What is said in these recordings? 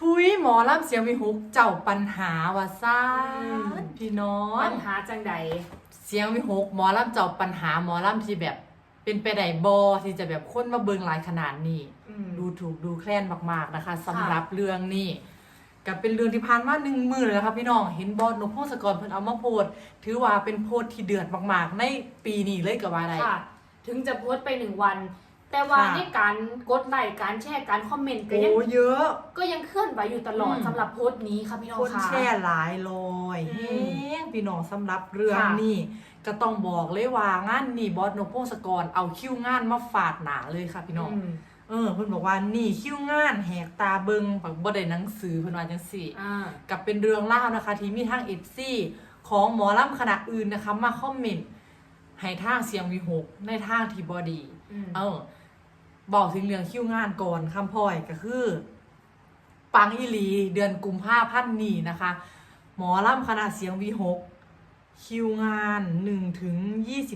ทุยหมอลำเสียงวิหุกเจ้าปัญหาว่าซ่าอืมนพี่น้อง ปัญหาจังใดเสียงวิหกหมอลำเจ้าปัญหาหมอลำที่แบบเป็นไปได้บอที่จะแบบคนมาเบิงหลายขนาดนี้อืมดูถูกดูแคลนมากๆนะคะสำหรับเรื่องนี้กับเป็นเรื่องที่ผ่านมาหนึ่งมือเลยนะคะพี่น้องเห็นบอสนกพงศกรเพิ่นเอามาโพสต์ถือว่าเป็นโพสต์ที่เดือดมากๆ ในปีนี้เลยกับว่าอะไรค่ะถึงจะโพสต์ไปหนึ่งวัน แต่ว่าค่ะ ในการกดไลค์การแชร์การคอมเมนต์ก็โอ้ยังเยอะ ก็ยังเคลื่อนไหวอยู่ตลอดอืม สำหรับโพสต์นี้ค่ะพี่น้องคนค่ะ แช่หลายลอยอืแห้มงพี่น้องสำหรับเรื่องค่ะ นี้ก็ต้องบอกเลยว่างานนี้บอสนกพงศกรเอาคิวงานมาฝาดหนาเลยค่ะพี่น้องอืมเออเพิ่นบอกว่านี่คิวงานแหกตาเบิงปักบ่ได้หนังสือเพิ่นว่าจังซี่ อ่า กับเป็นเรื่องเล่าวนะคะที่มีทาง FC ของหมอลำคณะอื่นนะคะมาคอมเมนต์ให้ทางเสียงวิหกในทางที่บอดี อืม เออ บอกถึงเรื่องคิวงานก่อนคำพ่อยก็คือ ปังอีหลีเดือนกุมภาพันธ์นี้นะคะ หมอลำคณะเสียงวีหกคิวงาน1ถึง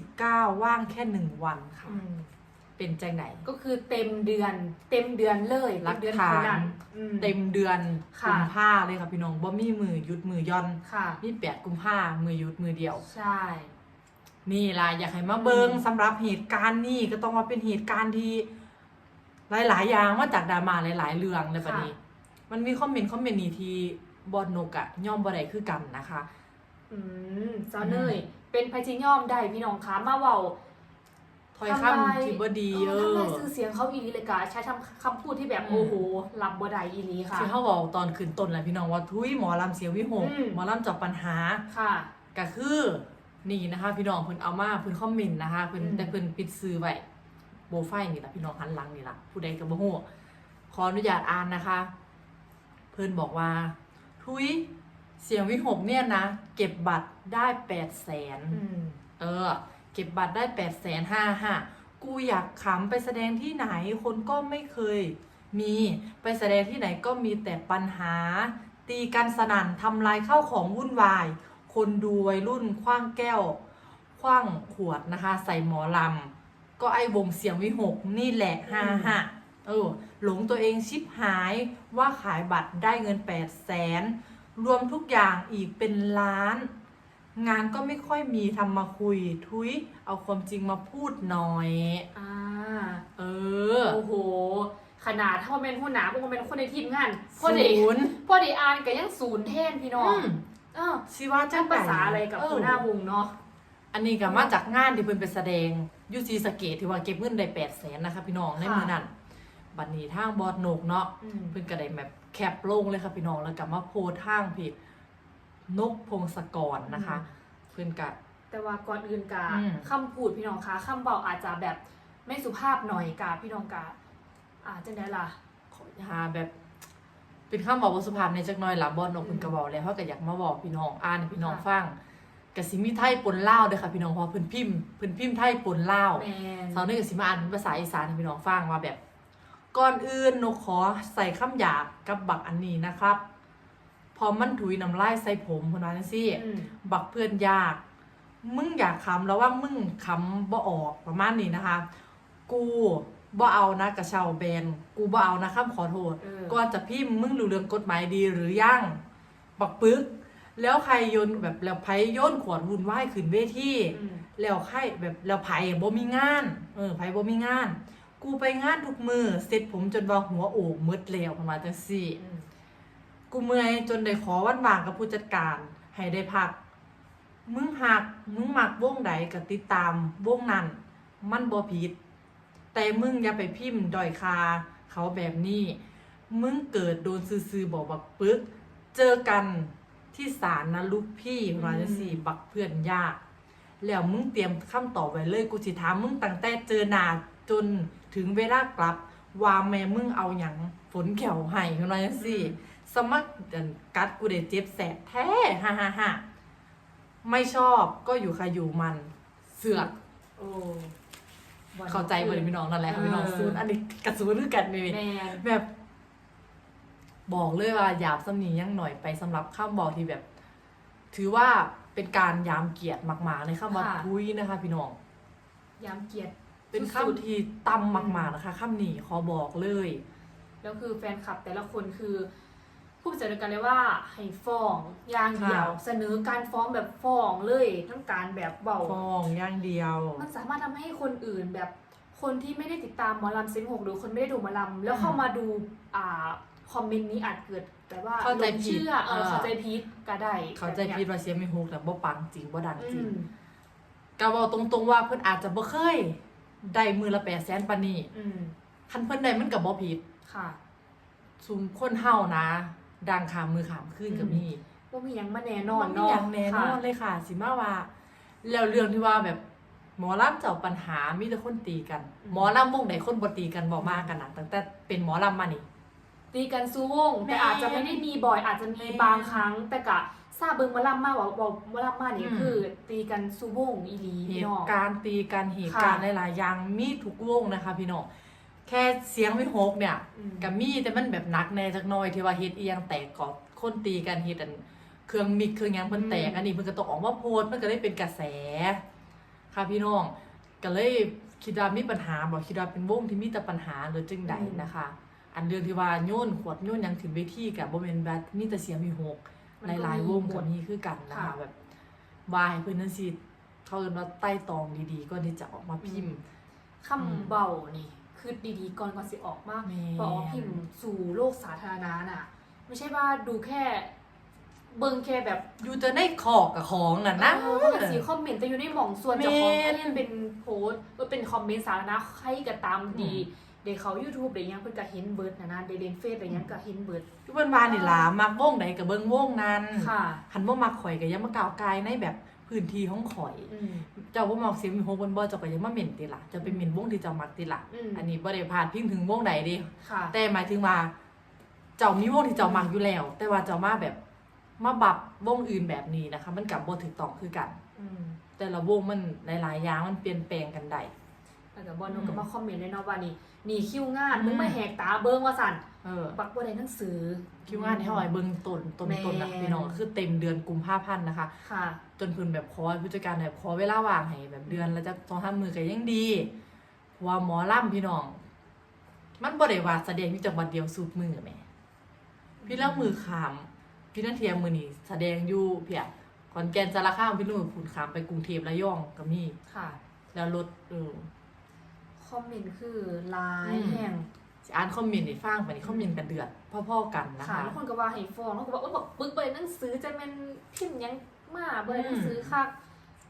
29 ว่างแค่ 1 วันค่ะ อืมเป็นจังไหนก็คือเต็มเดือน เต็มเดือนเลยหลักเดือนฐานเท่านั้นอืม เต็มเดือนค่ะ กุมภาเลยค่ะพี่น้องบ่มีมือหยุดมือย่อนค่ะ มีแปดกุมภามือหยุดมือเดียว ใช่ นี่ล่ะอยากให้มาเบิงอืม สำหรับเหตุการณ์นี้ก็ต้องมาเป็นเหตุการณ์ที่ หลายๆอย่างมาจากดราม่าหลาย ๆ เรื่องในประนี้มันมีคอมเมนต์คอมเมนต์นี้ที่บอดนกอะย่อมบ่ได้คือกันนะคะ อืมสาวเนยเป็นพจิย่อมได้พี่น้องคะมาเว้าถอยทำลายคำที่บ่ดีเอทำอลายชื่อเสียงเขาอีหลีเลยกะใช้ทำคำพูดที่แบบอืมโอ้โหรับบ่ได้อีหลีค่ะที่เขาบอกตอนขึ้นต้นแหละพี่น้องว่าทุยหมอลำเสียงวิหกอืมหมอลำเจับปัญหาค่ะก็คือนี่นะคะ พี่น้องเพิ่นเอามาเพิ่นคอมเมนต์นะคะเพิ่นอืมแต่เพิ่นปิดซื้อไว้โบไฟนี่ล่ะพี่น้องหันหลังนี่ล่ะผู้ใดก็บ่ฮู้ขออนุญาตอ่านนะคะ เพิ่นบอกว่า ทุยเสียงวิหกเนี่ยนะ เก็บบัตรได้แปดแสนอืมเออ เก็บบัตรได้แปดแสนห้าห้ากูอยากขำไปแสดงที่ไหนคนก็ไม่เคย มีไปแสดงที่ไหนก็มีแต่ปัญหา ตีกันสนั่นทำลายข้าวของวุ่นวาย คนดูวัยรุ่นคว้างแก้วคว้างขวดนะคะ ใส่หมอลำ ก็ไอ้วงเสียงวิหกนี่แหละฮ่าฮ่าเออหลงตัวเองชิบหายว่าขายบัตรได้เงินแปดแสนรวมทุกอย่างอีกเป็นล้าน งานก็ไม่ค่อยมีทำมาคุย ทุยเอาความจริงมาพูดหน่อยอ่าเออ โอ้โห ขนาดถ้าว่าเป็นผู้หนาพวกมันเป็นคนในทีมงานพ่อศูเด็กนย์พ่อเด็กอ่านก็ยังศูนย์เทนพี่น้องอืมเออสิว่าจ้าจังภาษาอะไรกับเออหัวหน้าวงเนาะ อันนี้ก็มาจากงานที่เพิ่นไปแสดงอยูซีสะเกตที่ว่าเก็บเงินได้แปดแสนนะคะพี่น้องในมือนั้นบัดนี้ทางบอดโหนกเนาะอืม เพิ่นก็ได้แบบแคปลงเลยค่ะพี่น้องแล้วก็มาโพสต์ทางเพจนกพงศกรนะคะเพิ่นก็ แต่ว่าก่อนอื่นกาอืม คำพูดพี่น้องคะคำเบาอาจจะแบบไม่สุภาพหน่อยกาพี่น้องกาอาจจะได้ล่ะ ขอหาแบบเป็นคำบอกบทสุภาพในจักหน่อยล่ะบอดโหนกเพิ่นก็บอกแล้วเขาก็อยากมาบอกพี่น้องอ่านให้พี่น้องค่ะ ฟัง ก็สิมีไทยปนลาวเด้อค่ะพี่น้องเพราะเพิ่นพิมพ์เพิ่นพิมพ์ไทยปนลาวแมนสาวนี่ก็สิมาอ่านเป็นภาษาอีสานให้พี่น้องฟังว่าแบบ ก่อนอื่นหนูขอใส่คำหยาบกับบักอันนี้นะครับ พอมันถุยน้ำลายใส่ผมคนนั้นสิอืมบักเพื่อนยาก มึงอยากคำแล้วว่ามึงคำบ่ออกประมาณนี้นะคะ กูบ่เอานะกระเชาแบนกูบ่เอานะคำขอโทษ เออก่อนจะพิมพ์มึงรู้เรื่องกฎหมายดีหรือยัง บักปึก แล้วใครโยนแบบแล้วไผโยนขวดวุ่นวายขึ้นเวทีอืมแล้วใครแบบแล้วไผบ่มีงานเออไผบ่มีงาน กูไปงานทุกมือเสร็จผมจนว่าหัวโอกมืดแล้วประมาณจังซี่อืมกูเมื่อยจนได้ขอวันว่างกับผู้จัดการ ให้ได้พัก มึงหักมึงมักวงใดก็ติดตามวงนั้น มันบ่ผิด แต่มึงอย่าไปพิมพ์ด้อยคา เขาแบบนี้ มึงเกิดโดนซื่อๆบอกบักปึก เจอกัน ที่ศาลนะลูกพี่ประมาณจังซี่บักเพื่อนยาก แล้วมึงเตรียมคำตอบไว้เลยกูสิถามมึงตั้งแต่เจอหน้าจนถึงเวลากลับว่าแม่มึงเอาอย่างฝนแขวให้เขาน้อยจังซี่สมัครเดินกัดกูเดเจ็บแสบแท้ฮ่าฮ่าฮ่าไม่ชอบก็อยู่ค่ะอยู่มันเสือกโอ้วันเข้าใจเบอร์พี่น้องนั่นแหละค่ะพี่น้องเออซูนอันนี้กระซูนคือกันนี่แมนแบบ บอกเลยว่าหยาบสำนียังหน่อยไปสำหรับข้ามบอกที่แบบ ถือว่าเป็นการยามเกียรติมากๆในข้ามว่าทุยนะคะ พี่น้อง ยามเกียรติเป็นสุดข้ามที่ต่ำมากๆนะคะข้ามนี้ขอบอกเลยแล้วคือแฟนคลับแต่ละคนคือพูดใจเดียวกันเลยว่าให้ฟ้องอย่างเดียว ค่ะ เสนอการฟ้องแบบฟ้องเลยทั้งการแบบเบา ฟองอย่างเดียว มันสามารถทำให้คนอื่นแบบคนที่ไม่ได้ติดตามหมอลำเซนหกหรือคนไม่ได้ดูหมอลำแล้วอืมเข้ามาดูอ่า คอมเมนต์นี้อาจเกิดแต่ว่าเข้าใจหลงผิดเชื่อเออเออเข้าใจผิดก็ได้เขาใจพีดว่าเสียไม่ฮุกแต่บ่ปังจริงบ่ดังอืจริงมก็บอกตรงๆว่าเพิ่นอาจจะบ่เคยได้มือละ8แสนปานนี้อืมคันเพิ่นได้มันก็บ่ผิดค่ะ ซุมคนเฮานะ ดังขามมือขามขึ้นก็มีว่ามีหยังมาแน่นอนมัมีเนาะอย่างแน่นอนเลยค่ะ สิมาว่า แล้วเรื่องที่ว่าแบบหมอลำเจ้าปัญหามีแต่คนตีกัน หมอลำวงไหนคนบ่ตีกันบ่มากันนะตั้งแต่เป็นหมอลำมานี่ ตีกันสู้วงแม่แต่อาจจะไม่ได้มีบ่อยอาจจะมีแม่บางครั้ง แต่กะทราบเบิ่งหมาล่ำมากว่าบอกหมาล่ำมากนี่อืมคือ ตีกันสู้วงอีหลีเหพี่ตุน้องการณ์ตีกันเหตุค่ะการณ์หลายๆอย่างมีทุกวงนะคะพี่น้องแค่เสียงไม่หกเนี่ยอืม กับมีแต่มันแบบหนักแน่จักหน่อยที่ว่าเฮ็ดอีหยังแตกก่อนคนตีกันเฮ็ดอันเครื่องมิกเครื่องหยังเพิ่นแตกอันนี้เพิ่นก็ต้องออกมาโพสต์มันก็เลยเป็นกระแส ค่ะพี่น้องก็เลยคิดว่ามีปัญหาบ่คิดว่าเป็นวงที่มีแต่ปัญหาหรือจึงใดนะคะ อันเรื่องที่ว่าโยนขวดโยนหยังขึ้นเวทีก็บ่แม่นแบบมีแต่เสียงมีหกมันก็หลายๆวงมีหมก็ดมีคือกันนะคะค่ะแบบวายเพิ่นนั่นสิเขาเอิ้นว่าใต้ตองดีๆก่อนที่จะออกมาพิมพ์คำเบานี่คือดีๆก่อนก่อนสิออกมากแม่พอออกพิมพ์สู่โลกสาธารณะน่ะ ไม่ใช่ว่าดูแค่เบิ่งแค่แบบอยู่แต่ในขอกกับของน่ะนะเออว่าแบบสีคอมเมนต์แต่อยู่ในหม่องส่วนเจะของแม่นอันนี้เป็นโพสต์ว่าเป็นคอมเมนต์สาธารณะใครก็ตามดี เด็กเขา YouTube เด็กยังเพิ่นก็เห็นเบิร์ดนะนะเด็กเล่นเฟซเด็กยังก็เห็นเบิร์ดอยู่เพิ่นว่านี่ล่ะมักวงใดก็เบิ่งวงนั้นค่ะหันบ่มักข่อยก็อย่ามาก้าวกายในแบบพื้นที่ของข่อย อืม เจ้าบ่มักเสียงมีโฮบนบ่เจ้าก็อย่ามาเหม็นติล่ะเจะไปเหม็นวงที่เจ้ามักติล่ะอืม อันนี้บ่ได้พาดพิงถึงวงใดเดิ ค่ะ แต่หมายถึงว่า เจ้ามีวงที่เจ้ามักอยู่แล้ว แต่ว่าเจ้ามาแบบมาบับวงอื่นแบบนี้นะคะ มันกับบ่ถูกต้องคือกัน อืมแต่ละวงมันหลายๆอย่างมันเปลี่ยนแปลงกันได้ แล้วก็บอลอืนูมก็มาคอมเมนต์เลยเนาะว่านี่นี่คิวงานอืมมึงมาแหกตาเบิ่งว่าสั่นเออบักบ่ได้หนังสือ คิวงานให้หอยเบิ่งต้นต้นต้นนะแม่พี่น้องคือเต็มเดือนกุมภาพันธ์นะคะ ค่ะ จนเพิ่นแบบขอให้ผู้จัดการแบบขอเวลาว่างให้แบบเดือนละจัก2-3มื้อก็ยังดีเพราะว่าหมอลำพี่น้อง มันบ่ได้ว่าแสดงอยู่จังหวัดเดียวสูบมือแหมพี่เล่ามือขามพี่นันเทียมมือนี่แสดงอยู่เพียขอนแก่นสารคามพี่นุ่มพูนขามไปกรุงเทพระยองก็มีค่ะ แล้วรถเออ คอมเมนต์คือหลายอืม แห่งสิอ่านคอมเมนต์ให้ฟังไปนี่คอมเมนต์กันเดือดพ่อๆกันนะค่ะคะ แล้วคนก็ว่าให้ฟ้องแล้วก็บอกว่าบอกปึกบ่ได้หนังสือจะแม่นพิมพ์หยังมาบ่ได้หนังสือคัก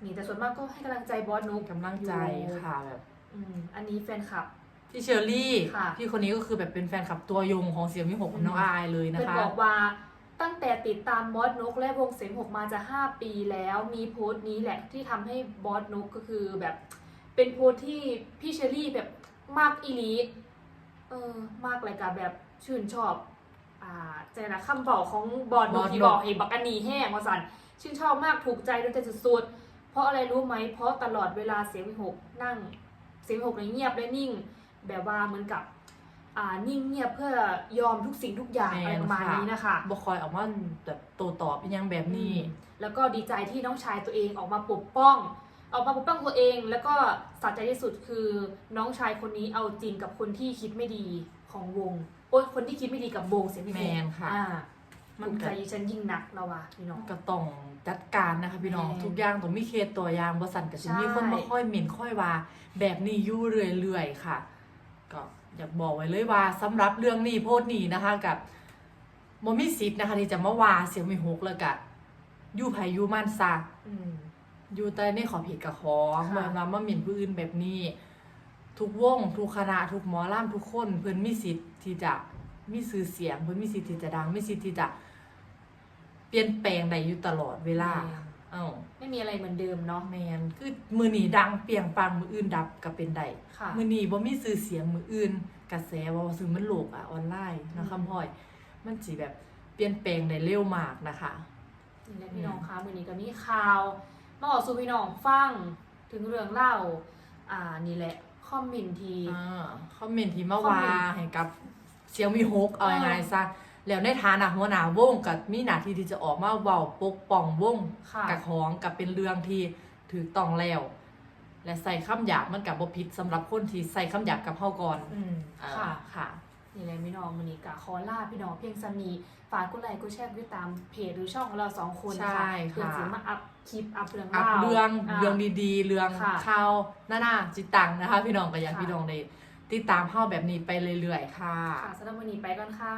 นี่แต่ส่วนมากก็ให้กำลังใจบอสนุกกำลังใจค่ะแบบอืมอันนี้แฟนคลับ พี่เชอรี่ค่ะ พี่คนนี้ก็คือแบบเป็นแฟนคลับตัวยงของเสียงมิหกกับน้องอายเลยนะเพื่อนคะ บอกว่าตั้งแต่ติดตามบอสนกและวงเสียงหกมาจะ 5 ปีแล้วมีโพสต์นี้แหละที่ทำให้บอสนกก็คือแบบ เป็นโพสต์ที่พี่เชอรี่แบบมากอีหลีเออมากเลยกับแบบชื่นชอบ อ่าใจนะคำบอกของบอสนกที่บอกให้บักอันนีแห้งว่าสันชื่นชอบมากถูกใจโดยใจสุดๆ เพราะอะไรรู้ไหม เพราะตลอดเวลาเสียงหกนั่ง เสียงหกเนี่ยเงียบและนิ่ง แบบว่าเหมือนกับ อ่านิ่งเงียบเพื่อยอมทุกสิ่งทุกอย่างอะไรประมาณนี้นะคะบ่คอยออกมาแบบโตตอบอิหยังแบบนี้อืมแล้วก็ดีใจที่น้องชายตัวเองออกมาปกป้อง ออกมาปกป้องตัวเอง แล้วก็สัใจที่สุดคือน้องชายคนนี้เอาจริงกับคนที่คิดไม่ดีของวงโอ้ยคนที่คิดไม่ดีกับวงเสียงพี่แมนค่ะ อ่ามัมันนก็ใจฉันยิ่งหนักแล้วว่ะพี่น้อง ก็ต้องจัดการนะคะพี่น้อง แม่ทุกอย่างต้องมีเคสตัวอย่างบ่สั่นก็สิใช่ มีคนมาค่อยเหม็นค่อยว่า แบบนี้อยู่เรื่อยๆค่ะ ก็อยากบอกไว้เลยว่าสำหรับเรื่องนี้โพสต์นี้นะคะกับบ่มีสิทธิ์นะคะที่จะมาว่าเสียงมีหกแล้วก็อยู่ไผอยู่มันซะอืม อยู่แต่ในขอบเขตกับขอค่ะ เหมือนว่ามาหมิ่นผู้อื่นแบบนี้ ทุกวง ทุกคณะทุกหมอล่ำทุกคน เพิ่นมีสิทธิ์ที่จะมีสื่อเสียง เพิ่นมีสิทธิ์ที่จะดังมีสิทธิ์ที่จะเปลี่ยนแปลงได้อยู่ตลอดเวลาเอ้าไม่มีอะไรเหมือนเดิมเนาะแมนคือมือนี้ดังเปรียงปังมืออื่นดับก็เป็นได้ ค่ะ มือนี้บ่มีสื่อเสียงมืออื่น กระแสว่าซึ่งมันโลกอะออนไลน์นะอืมคำพ่อย มันสิแบบเปลี่ยนแปลงได้เร็วมากนะคะ นี่แหละพี่น้องคะมือนี้ก็มีข่าว มาบอกสู่พี่น้องฟังถึงเรื่องเล่า อ่านี่แหละ คอมเมนต์ที อ่าคอมเมนต์ที่มาคอมว่าเมนต์ให้กับเสียงมีฮกเอาเออยังไงซะแล้วในฐานะหัวหน้าวงกับมีหน้าที่ที่จะออกมาเว้าปกป้องวงค่ะ กับของกับเป็นเรื่องที่ถูกต้องแล้ว และใส่คำหยาบมันกับบ่ผิดสำหรับคนที่ใส่คำหยาบกับเฮาก่อนอืมอ่าค่ะ ค่ะ นี่แหละพี่น้องมันนี้กะขอลาพี่น้องเพียงสำนีฝากกดไลค์กดแชร์กดตามเพจหรือช่องของเราสองคนใช่ค่ะค่ะเพื่อจะมาอัพคลิปอัพเรื่องอัราพวเรื่องาเรื่องดีๆ เรื่องค่ะ ข่าวหน้าๆจิตตังนะคะ พี่น้องก็อยากค่ะพี่น้องได้ติดตามเฮาแบบนี้ไปเรื่อยๆค่ะ ค่ะสำหรับวันนี้ไปก่อนค่ะ